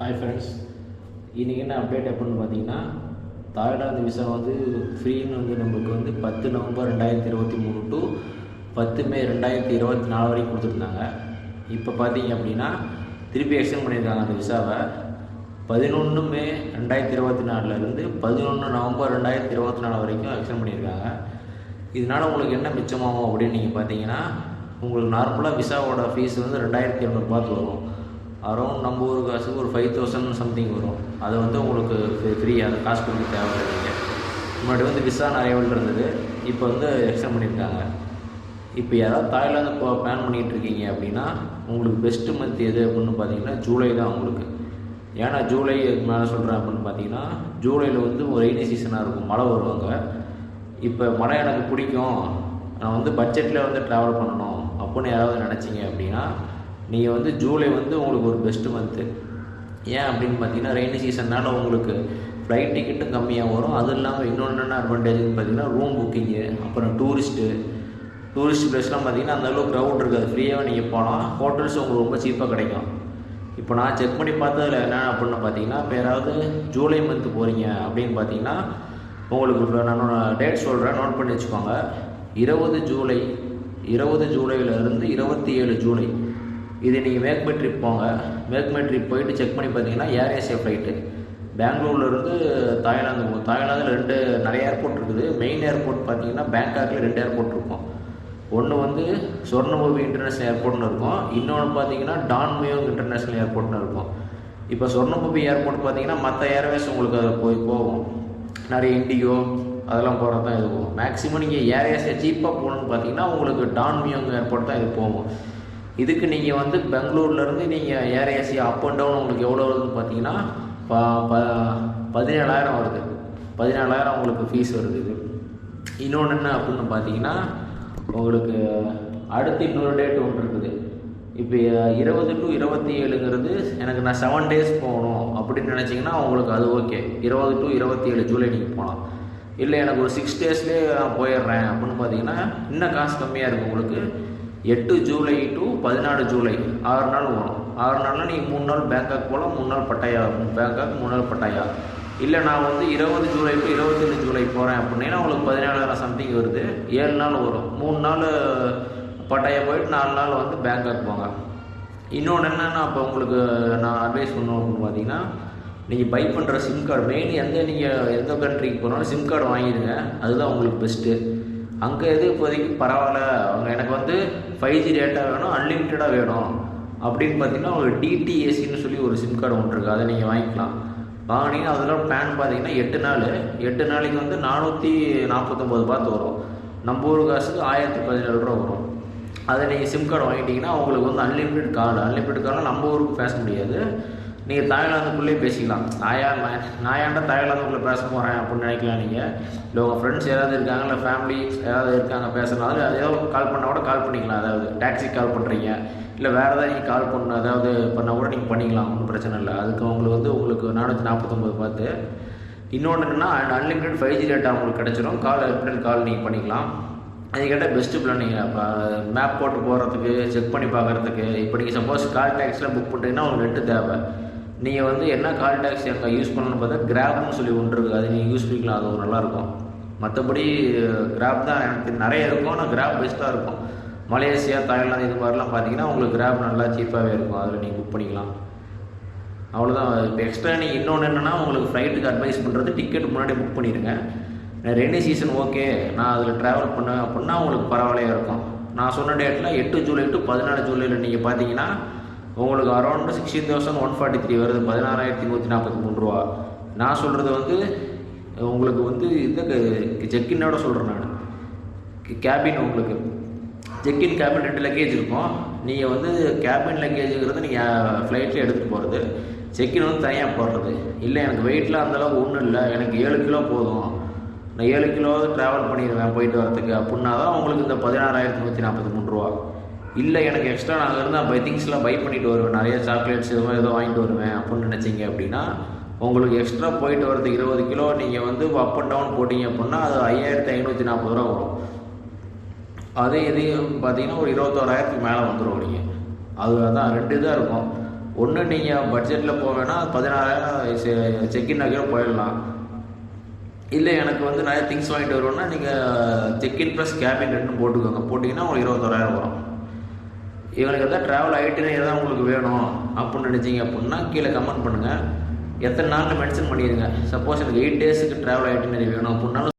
Hi friends இன்றைக்கி என்ன update எப்படின்னு பார்த்தீங்கன்னா தாய்லாந்து விசா வந்து ஃப்ரீன்னு வந்து நம்மளுக்கு வந்து பத்து நவம்பர் ரெண்டாயிரத்தி இருபத்தி மூணு டு பத்து மே ரெண்டாயிரத்தி இருபத்தி நாலு வரைக்கும் கொடுத்துருந்தாங்க. இப்போ பார்த்தீங்க அப்படின்னா திருப்பி எக்ஸ்டெண்ட் பண்ணியிருக்காங்க அந்த விசாவை பதினொன்று மே ரெண்டாயிரத்தி இருபத்தி நாலுலேருந்து பதினொன்று நவம்பர் ரெண்டாயிரத்தி இருபத்தி நாலு வரைக்கும் எக்ஸ்டெண்ட் பண்ணியிருக்காங்க. இதனால் உங்களுக்கு என்ன மிச்சமாகும் அப்படின்னு நீங்கள் பார்த்தீங்கன்னா உங்களுக்கு நார்மலாக விசாவோட ஃபீஸ் வந்து ரெண்டாயிரத்தி இரநூறுபாத்து வரும். அரௌண்ட் நம்ம ஊர் காசுக்கு ஒரு ஃபைவ் தௌசண்ட் சம்திங் வரும். அதை வந்து உங்களுக்கு ஃப்ரீ காசு கொடுக்க தேவையில்லை முன்னாடி வந்து விசா நிறைய இருந்தது. இப்போ வந்து எக்ஸ்டெண்ட் பண்ணியிருக்காங்க. இப்போ யாராவது தாய்லாந்து போ பிளான் பண்ணிகிட்டு இருக்கீங்க அப்படின்னா உங்களுக்கு பெஸ்ட்டு மந்த் எது அப்படின்னு பார்த்தீங்கன்னா ஜூலை தான் உங்களுக்கு. ஏன்னா ஜூலை மேலே சொல்கிறேன் அப்படின்னு பார்த்தீங்கன்னா ஜூலையில் வந்து ஒரு ரெய்னி சீசனாக இருக்கும். மழை வருவாங்க இப்போ மழை எனக்கு பிடிக்கும். நான் வந்து பட்ஜெட்டில் வந்து ட்ராவல் பண்ணணும் அப்படின்னு யாராவது நினச்சிங்க அப்படின்னா நீங்கள் வந்து ஜூலை வந்து உங்களுக்கு ஒரு பெஸ்ட்டு மந்த்து ஏன் அப்படின்னு பார்த்தீங்கன்னா ரெய்னி சீசன்னால் உங்களுக்கு ஃப்ளைட் டிக்கெட்டும் கம்மியாக வரும். அதுவும் இல்லாமல் இன்னொன்று என்ன அட்வான்டேஜ்னு பார்த்தீங்கன்னா ரூம் புக்கிங்கு அப்புறம் டூரிஸ்ட்டு டூரிஸ்ட் ப்ளேஸ்லாம் பார்த்தீங்கன்னா அந்த அளவுக்கு க்ரௌட் இருக்காது. ஃப்ரீயாக நீங்கள் போகலாம் ஹோட்டல்ஸ் உங்களுக்கு ரொம்ப சீப்பாக கிடைக்கும். இப்போ நான் செக் பண்ணி பார்த்ததில் என்ன அப்படின்னு பார்த்தீங்கன்னா இப்போ யாராவது ஜூலை மந்த்து போகிறீங்க அப்படின்னு பார்த்தீங்கன்னா உங்களுக்கு நான் டேட் சொல்கிறேன் நோட் பண்ணி வச்சுக்கோங்க. இருபது ஜூலை இருபது ஜூலையிலேருந்து இருபத்தி ஏழு ஜூலை. இது நீங்கள் மேக்மே ட்ரிப் போங்க. மேக்மே ட்ரிப் போயிட்டு செக் பண்ணி பார்த்தீங்கன்னா ஏர் ஏசியா ஃப்ளைட்டு பெங்களூர்லேருந்து தாய்லாந்து போகும் தாய்லாந்தில் ரெண்டு நிறைய ஏர்போர்ட் இருக்குது. மெயின் ஏர்போர்ட் பார்த்தீங்கன்னா பேங்காக்கில் ரெண்டு ஏர்போர்ட் இருக்கும். ஒன்று வந்து சொர்ணபூமி இன்டர்நேஷ்னல் ஏர்போர்ட்னு இருக்கும். இன்னொன்று பார்த்தீங்கன்னா டான்மியோங் இன்டர்நேஷ்னல் ஏர்போர்ட்னு இருக்கும். இப்போ சொர்ணபூமி ஏர்போர்ட் பார்த்தீங்கன்னா மற்ற ஏர்வேஸ் உங்களுக்கு அதில் போய் போகும். நிறைய இண்டிகோ அதெல்லாம் போகிறது தான் இது போகும். மேக்ஸிமம் நீங்கள் ஏர் ஏசியா சீப்பாக போகணுன்னு பார்த்தீங்கன்னா உங்களுக்கு டான்மியோங் ஏர்போர்ட் தான் இது போகும். இதுக்கு நீங்கள் வந்து பெங்களூர்லேருந்து நீங்கள் Air Asia up and down உங்களுக்கு எவ்வளோ வருதுன்னு பார்த்தீங்கன்னா ப ப பதினேழாயிரம் வருது. பதினேழாயிரம் உங்களுக்கு ஃபீஸ் வருது இது. இன்னொன்று என்ன அப்படின்னு பார்த்தீங்கன்னா உங்களுக்கு அடுத்து இன்னொரு டேட் ஒன்று இருக்குது. இப்போ இருபது டு இருபத்தி ஏழுங்கிறது எனக்கு நான் செவன் டேஸ் போகணும் அப்படின்னு நினச்சிங்கன்னா உங்களுக்கு அது ஓகே இருபது டு இருபத்தி ஏழு ஜூலை நீங்கள் போகலாம். இல்லை எனக்கு ஒரு சிக்ஸ் டேஸ்லேயே நான் போயிடுறேன் அப்படின்னு பார்த்தீங்கன்னா இன்னும் காசு கம்மியாக இருக்கும் உங்களுக்கு. எட்டு ஜூலை டு பதினாலு ஜூலை ஆறு நாள் வரும் ஆறு நாளில் நீங்கள் மூணு நாள் பேங்காக் போகலாம் மூணு நாள் பட்டாயா பேங்காக் மூணு நாள் பட்டாயா. இல்லை நான் வந்து இருபது ஜூலை டு இருபத்தஞ்சு ஜூலை போகிறேன் அப்படின்னா உங்களுக்கு பதினேழாயிரம் சம்திங் வருது. ஏழு நாள் வரும் மூணு நாள் பட்டாயா போயிட்டு நாலு நாள் வந்து பேங்காக் போங்க. இன்னொன்று என்னென்னா இப்போ உங்களுக்கு நான் அட்வைஸ் பண்ணணும் அப்படின்னு பார்த்தீங்கன்னா நீங்கள் பை பண்ணுற சிம் கார்டு மெயின் எந்த நீங்கள் எந்த கண்ட்ரிக்கு போனாலும் சிம் கார்டு வாங்கிடுங்க. அதுதான் உங்களுக்கு பெஸ்ட்டு அங்கே எது இப்போதைக்கு பரவாயில்ல. அவங்க எனக்கு வந்து ஃபைவ் ஜி டேட்டா வேணும் அன்லிமிட்டடாக வேணும். அப்படின்னு பார்த்தீங்கன்னா உங்களுக்கு டிடிஏசின்னு சொல்லி ஒரு சிம் கார்டு ஒன்று இருக்குது அதை நீங்கள் வாங்கிக்கலாம். வாங்கினீங்கன்னா அதில் பிளான் பார்த்தீங்கன்னா எட்டு நாள். எட்டு நாளைக்கு வந்து நானூற்றி நாற்பத்தொம்போது பார்த்து வரும். நம்ம ஊர் காசுக்கு ஆயிரத்தி பதினேழு ரூபா வரும். அதை நீங்கள் சிம் கார்டு வாங்கிட்டீங்கன்னா உங்களுக்கு வந்து அன்லிமிட்டெட் கால் அன்லிமிட்டெட் காலில் நம்ம ஊருக்கு பேச முடியாது. நீங்கள் தாய்லாந்துக்குள்ளேயே பேசிக்கலாம். நான் யார் நான் நான் ஏன்டா தாய்லாந்துக்குள்ளே பேச போகிறேன் அப்படின்னு நினைக்கலாம் நீங்கள் இல்லை உங்கள் ஃப்ரெண்ட்ஸ் யாராவது இருக்காங்க இல்லை ஃபேமிலி யாராவது இருக்காங்க பேசுகிறனால அது ஏதோ கால் பண்ணால் கூட கால் பண்ணிக்கலாம். அதாவது டாக்ஸி கால் பண்ணுறீங்க இல்லை வேறு ஏதாவது நீங்கள் கால் பண்ண அதாவது பண்ணால் கூட நீங்கள் பண்ணிக்கலாம். ஒன்றும் பிரச்சனை இல்லை. அதுக்கு உங்களுக்கு வந்து உங்களுக்கு நானூற்றி நாற்பத்தொம்பது பார்த்து. இன்னொன்று என்னென்னா அன்லிமிட்டட் ஃபைவ் ஜி டேட்டா உங்களுக்கு கிடச்சிரும். கால் எப்படி கால் நீங்கள் பண்ணிக்கலாம். அது கேட்டால் பெஸ்ட்டு பிளான் நீங்கள் இப்போ மேப் போட்டு போகிறதுக்கு செக் பண்ணி பார்க்குறதுக்கு. இப்போ நீங்கள் சப்போஸ் கால் டேக்ஸில் புக் பண்ணுறீங்கன்னா உங்களுக்கு நெட்டு தேவை. நீங்கள் வந்து என்ன கால் டேக்ஸி அங்கே யூஸ் பண்ணணும்னு பார்த்தா கிராப்னு சொல்லி ஒன்று இருக்குது அது நீங்கள் யூஸ் பண்ணிக்கலாம். அது ஒரு நல்லாயிருக்கும். மற்றபடி கிராப் தான் எனக்கு நிறைய இருக்கும். ஆனால் கிராப் பெஸ்ட்டாக இருக்கும். மலேசியா தாய்லாந்து இது மாதிரிலாம் பார்த்தீங்கன்னா உங்களுக்கு கிராப் நல்லா சீப்பாகவே இருக்கும். அதில் நீங்கள் புக் பண்ணிக்கலாம். அவ்வளோதான் இப்போ எக்ஸ்ட்ரா நீங்கள் இன்னொன்று என்னென்னா உங்களுக்கு ஃப்ளைட்டுக்கு அட்வைஸ் பண்ணுறது டிக்கெட் முன்னாடி புக் பண்ணிடுங்க. ரெய்னி சீசன் ஓகே நான் அதில் ட்ராவல் பண்ணுவேன் அப்படின்னா உங்களுக்கு பரவாயில்லையாக இருக்கும். நான் சொன்ன டேட்டில் எட்டு ஜூலை டு பதினாலு ஜூலையில் நீங்கள் பார்த்தீங்கன்னா உங்களுக்கு around sixteen thousand one forty three வருது பதினாறாயிரத்தி நூற்றி நாற்பத்தி மூணு ரூபா. நான் சொல்கிறது வந்து உங்களுக்கு வந்து இந்த செக்கினோட சொல்கிறேன் நான். கேபின் உங்களுக்கு. செக்கின் கேபின் ரெண்டு லக்கேஜ் இருக்கும். நீங்கள் வந்து கேபின் லக்கேஜுங்கிறது நீங்கள் ஃப்ளைட்டில் எடுத்துகிட்டு போகிறது செக்கின் வந்து தனியாக போடுறது. இல்லை எனக்கு வெயிட்லாம் அந்தளவுக்கு ஒன்றும் இல்லை. எனக்கு ஏழு கிலோ போதும். நான் ஏழு கிலோ ட்ராவல் பண்ணிடுவேன் போயிட்டு வரத்துக்கு அப்படின்னா தான் உங்களுக்கு இந்த பதினாறாயிரத்தி நூற்றி நாற்பத்தி மூணு ரூபா. இல்லை எனக்கு எக்ஸ்ட்ரா நான் இருந்தால் பை திங்ஸ்லாம் பை பண்ணிட்டு வருவேன். நிறைய சாக்லேட்ஸ் இது எதுவும் ஏதோ வாங்கிட்டு வருவேன் அப்படின்னு நினச்சிங்க அப்படின்னா உங்களுக்கு எக்ஸ்ட்ரா போயிட்டு வரது இருபது கிலோ நீங்கள் வந்து அப் அண்ட் டவுன் போட்டிங்க அப்படின்னா அது ஐயாயிரத்தி ஐநூற்றி நாற்பது ரூபா வரும். அதே இதையும் பார்த்தீங்கன்னா ஒரு இருபத்தோராயிரத்துக்கு மேலே வந்துடும் நீங்கள் அது தான் ரெண்டு இதாக இருக்கும். ஒன்று நீங்கள் பட்ஜெட்டில் போவேன்னா பதினாறாயிரம் செக்இன் ஆகியோ போயிடலாம். இல்லை எனக்கு வந்து நிறைய திங்ஸ் வாங்கிட்டு வருவோம்னா நீங்கள் செக்இன் ப்ளஸ் கேபின் ரெண்டும் போட்டுக்கோங்க. போட்டிங்கன்னா உங்களுக்கு இருபத்தோராயிரம் வரும். இவனுக்கு எதாவது ட்ராவல் ஐட்டினரி தான் உங்களுக்கு வேணும் அப்படின்னு நினச்சிங்க அப்படின்னா கீழே கமெண்ட் பண்ணுங்கள் எத்தனை நாளில் மென்ஷன் பண்ணிடுங்க. சப்போஸ் எனக்கு எயிட் டேஸுக்கு ட்ராவல் ஐட்டினரி வேணும் அப்படின்னாலும்